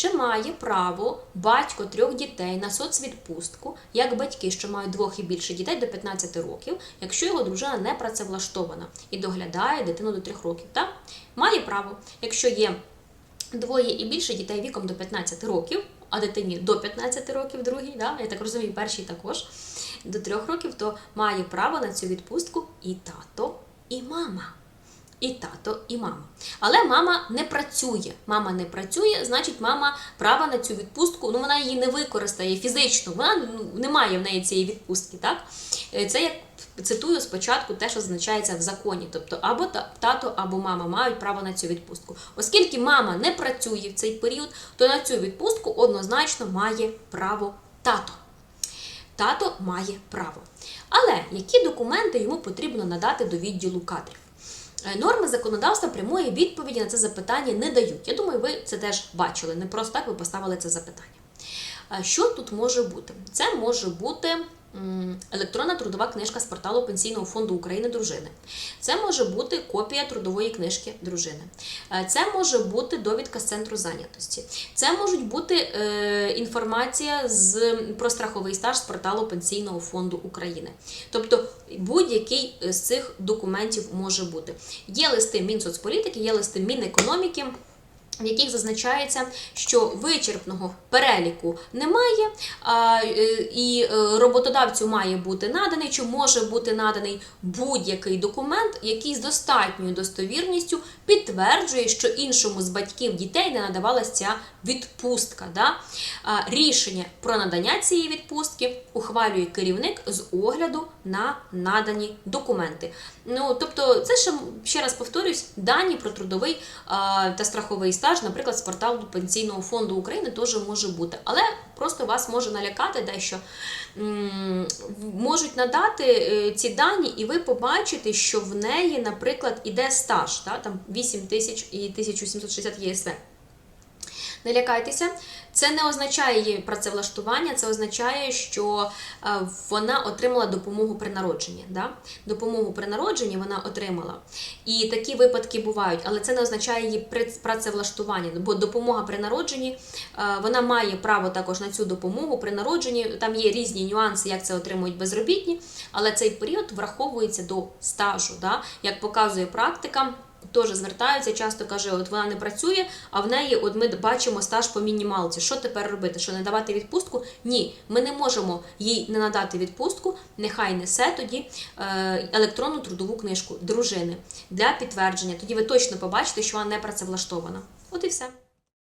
чи має право батько трьох дітей на соцвідпустку, як батьки, що мають двох і більше дітей до 15 років, якщо його дружина не працевлаштована і доглядає дитину до 3 років. Так? Має право, якщо є двоє і більше дітей віком до 15 років, а дитині до 15 років другій, да? я так розумію, першій також до 3 років, то має право на цю відпустку і тато, і мама. І тато, і мама. Але мама не працює. Мама не працює, значить, мама права на цю відпустку, ну вона її не використає фізично, вона ну, не має в неї цієї відпустки. Так? Е, Це як цитую спочатку те, що зазначається в законі. Тобто або тато, або мама мають право на цю відпустку. Оскільки мама не працює в цей період, то на цю відпустку однозначно має право тато. Тато має право. Але які документи йому потрібно надати до відділу кадрів? Е, Норми законодавства прямої відповіді на це запитання не дають. Я думаю, ви це теж бачили. Не просто так ви поставили це запитання. Що тут може бути? Це може бути електронна трудова книжка з порталу Пенсійного фонду України дружини. Це може бути копія трудової книжки дружини. Це може бути довідка з центру зайнятості. Це можуть бути е, інформація з про страховий стаж з порталу Пенсійного фонду України. Тобто будь-який з цих документів може бути. Є листи Мінсоцполітики, є листи Мінекономіки. В яких зазначається, що вичерпного переліку немає, е, і е, роботодавцю має бути наданий, чи може бути наданий будь-який документ, який з достатньою достовірністю підтверджує, що іншому з батьків дітей не надавалася ця відпустка. Да? Рішення про надання цієї відпустки ухвалює керівник з огляду на надані документи. Ну, тобто, це ще ще раз повторюсь, дані про трудовий та страховий стаж, наприклад, з порталу Пенсійного фонду України теж може бути. Але просто вас може налякати дещо. Можуть надати е, ці дані, і ви побачите, що в неї, наприклад, іде стаж, та, там 8 тисяч і 1760 ЄСВ. Не лякайтеся, це не означає її працевлаштування, це означає, що е, вона отримала допомогу при народженні. Да? Допомогу при народженні вона отримала. І такі випадки бувають, але це не означає її працевлаштування, бо допомога при народженні е, вона має право також на цю допомогу при народженні. Там є різні нюанси, як це отримують безробітні, але цей період враховується до стажу. Да? Як показує практика. Теж звертаються, часто каже, от вона не працює, а в неї, от ми бачимо стаж по мінімалці. Що тепер робити? Що не давати відпустку? Ні, ми не можемо їй не надати відпустку. Нехай несе тоді е, електронну трудову книжку дружини для підтвердження. Тоді ви точно побачите, що вона не працевлаштована. От і все.